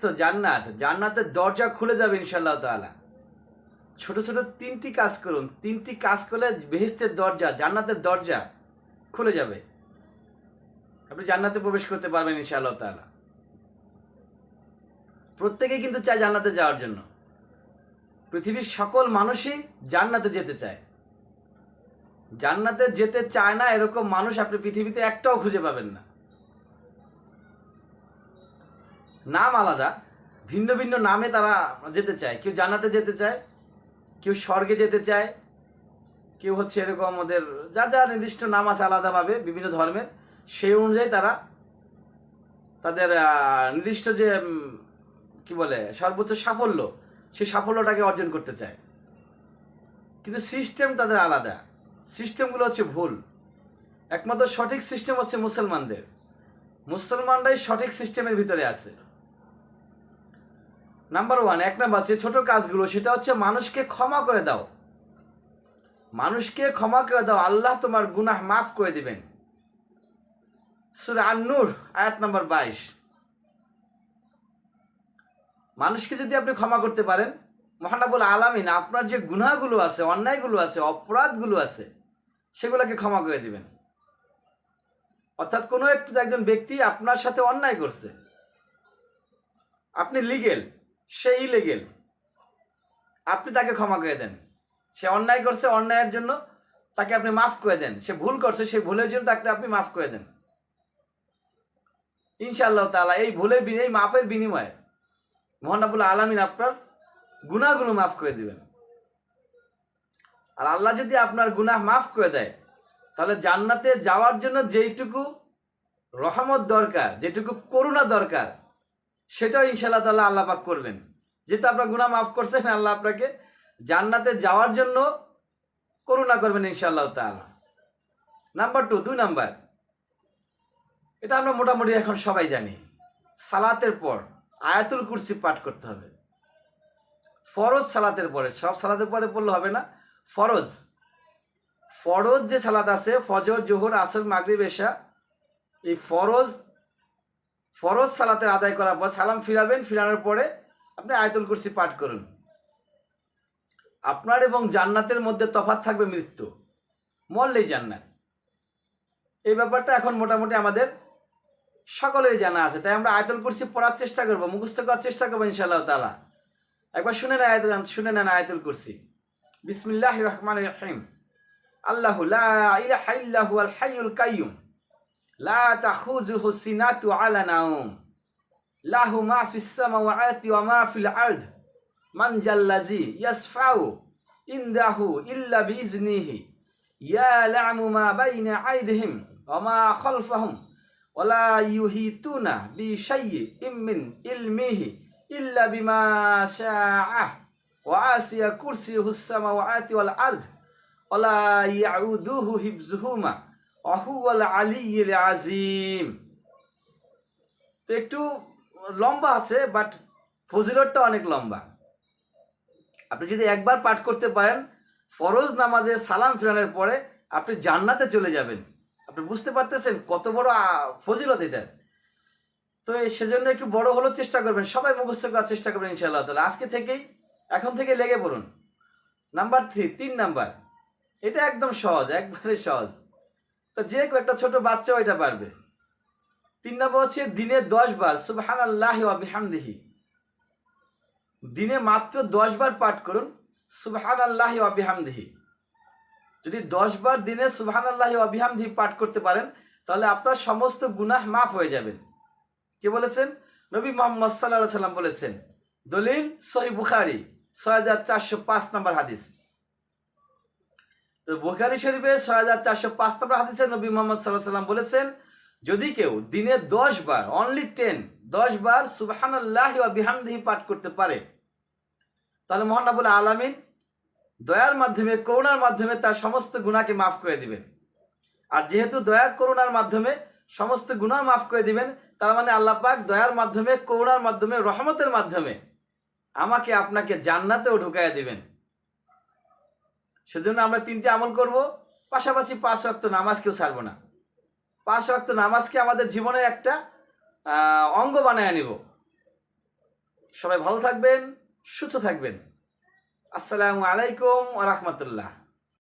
তো জান্নাত। জান্নাতের দরজা খুলে যাবে ইনশাল্লাহ তাআলা। ছোট ছোট তিনটি কাজ করুন। তিনটি কাজ করলে বেহেস্তের দরজা, জান্নাতের দরজা খুলে যাবে। আপনি জান্নাতে প্রবেশ করতে পারবেন ইনশাআল্লাহ তাআলা। প্রত্যেকেই কিন্তু চায় জান্নাতে যাওয়ার জন্য। পৃথিবীর সকল মানুষই জান্নাতে যেতে চায়। জান্নাতে যেতে চায় না এরকম মানুষ আপনি পৃথিবীতে একটাও খুঁজে পাবেন না। নাম আলাদা, ভিন্ন ভিন্ন নামে তারা যেতে চায়। কেউ জান্নাতে যেতে চায়, কেউ স্বর্গে যেতে চায়, কেউ হচ্ছে এরকম ওদের যা যা নির্দিষ্ট নাম আছে আলাদাভাবে বিভিন্ন ধর্মের, সেই অনুযায়ী তারা তাদের নির্দিষ্ট যে কি বলে, সর্বোচ্চ সাফল্য, সেই সাফল্যটাকে অর্জন করতে চায়। কিন্তু সিস্টেম তাদের আলাদা। সিস্টেমগুলো হচ্ছে ভুল। একমাত্র সঠিক সিস্টেম হচ্ছে মুসলমানদের। মুসলমানরাই সঠিক সিস্টেমের ভিতরে আছে। নাম্বার ওয়ান এক নাম্বার, যে ছোট কাজগুলো, সেটা হচ্ছে মানুষকে ক্ষমা করে দাও। মানুষকে ক্ষমা করে দাও, আল্লাহ তোমার গুনাহ মাফ করে দিবেন। সুরা আন্নুর, আয়াত নাম্বার বাইশ। মানুষকে যদি আপনি ক্ষমা করতে পারেন মহানাবুল আলামিন, আপনার যে গুনাহগুলো আছে, অন্যায়গুলো আছে, অপরাধগুলো আছে, সেগুলোকে ক্ষমা করে দিবেন। অর্থাৎ কোনো একটু একজন ব্যক্তি আপনার সাথে অন্যায় করছে। আপনি লিগেল সে ইলিগেল আপনি তাকে ক্ষমা করে দেন। সে অন্যায় করছে অন্যায়ের জন্য, তাকে আপনি মাফ করে দেন। সে ভুল করছে সেই ভুলের জন্য তাকে আপনি মাফ করে দেন। ইনশাআল্লাহ তাআলা এই ভুলের এই মাফের বিনিময়ে মোহান্নাবুল আলমিন আপনার গুনাহগুলো মাফ করে দিবেন। আর আল্লাহ যদি আপনার গুনাহ মাফ করে দেয়, তাহলে জান্নাতে যাওয়ার জন্য যেইটুকু রহমত দরকার, যেটুকু করুণা দরকার সেটাও ইনশাল্লাহ তাল্লাহ আল্লাহ পাক করবেন। যেহেতু আপনার গুনাহ মাফ করছেন, আল্লাহ আপনাকে জান্নাতে যাওয়ার জন্য করুণা করবেন ইনশাআল্লাহ তাআলা। নাম্বার টু দুই নাম্বার। এটা আমরা মোটামুটি এখন সবাই জানি। সালাতের পর আয়াতুল কুরসি পাঠ করতে হবে। ফরজ সালাতের পরে, সব সালাতের পরে পড়লে হবে না। ফরজ। ফরজ যে সালাত আছে, ফজর, জোহর, আসর, মাগরিব, এশা, এই ফরজ ফরজ সালাতের আদায় করার পর সালাম ফিরাবেন, ফিরানোর পরে আপনি আয়তুল কুরসি পাঠ করুন। আপনার এবং জান্নাতের মধ্যে তফাৎ থাকবে মৃত্যু। মরলেই জান্নাত। এই ব্যাপারটা এখন মোটামুটি আমাদের সকলেরই জানা আছে। তাই আমরা আয়াতুল কুরসি পড়ার চেষ্টা করব, মুখস্থ করার চেষ্টা করব, ইনশাআল্লাহ তালা একবার শুনে নেন আয়াতুল শুনে নেন আয়াতুল কুরসি। বিসমিল্লাহ রহমান রহিম। আল্লাহ ইলাহা ইল্লা হুয়াল হাইয়ুল কাইয়ুম। لا تخوزه السنة على نوم. له ما في السماوات وما في الأرض. من ذا الذي يشفع عنده إلا بإذنه. يعلم ما بين أيديهم وما خلفهم. ولا يهيتون بشيء من علمه إلا بما شاء. وعاسي كرسيه السماوات والأرض. ولا يعوده حفظهما. ওয়ালা ইয়াউদুহু হিফজুহুমা ওয়া হুয়াল তো একটু লম্বা আছে বাট ফজিলতটা অনেক লম্বা। আপনি যদি একবার পাঠ করতে পারেন, ফরজ নামাজে সালাম ফিরানোর পরে আপনি জান্নাতে চলে যাবেন। আপনি বুঝতে পারতেছেন কত বড় ফজিলত এটা। তো সেজন্য একটু বড় হলেও চেষ্টা করবেন, সবাই মুখস্থ করার চেষ্টা করবেন ইনশাআল্লাহ তাহলে আজকে থেকেই, এখন থেকে লেগে পড়ুন। নাম্বার থ্রি তিন নাম্বার। এটা একদম সহজ, একবারে সহজ। যে একটা ছোট বাচ্চাও এটা পারবে। তিন নম্বর হচ্ছে দিনে দশ বার সুবহান আল্লাহ দিনে মাত্র দশ বার পাঠ করুন সুবহান আল্লাহ বিহামদিহি। যদি দশ বার দিনে সুবহান আল্লাহ বিহামদিহি পাঠ করতে পারেন, তাহলে আপনার সমস্ত গুনাহ মাফ হয়ে যাবেন কে বলেছেন? নবী মোহাম্মদ সাল্লাহ সাল্লাম বলেছেন, দলিল সহি বুখারি, ছয় হাজার চারশো পাঁচ নম্বর হাদিস। তো বোখারি শরীফে ছয় হাজার চারশো পাঁচ নম্বর হাদিসে নবী মোহাম্মদ সাল্লাহ সাল্লাম বলেছেন, যদি কেউ দিনে দশ বার অনলি টেন দশ বার সুবহান আল্লাহ বিহামদিহি পাঠ করতে পারে, তাহলে মহানাবুল আলামিন দয়ার মাধ্যমে, করুণার মাধ্যমে তার সমস্ত গুণাকে মাফ করে দিবেন। আর যেহেতু দয়া, করুণার মাধ্যমে সমস্ত গুণা মাফ করে দিবেন, তার মানে আল্লাহ পাক দয়ার মাধ্যমে, করুণার মাধ্যমে, রহমতের মাধ্যমে আমাকে আপনাকে জান্নাতেও ঢুকাইয়া দিবেন। সেজন্য আমরা তিনটে আমল করব। পাশাপাশি পাঁচ রক্ত নামাজকেও ছাড়বো না। পাঁচ রক্ত নামাজকে আমাদের জীবনের একটা অঙ্গ বানায় নিব। সবাই ভালো থাকবেন, সুস্থ থাকবেন। আসসালামু আলাইকুম রহমতুল্লাহ।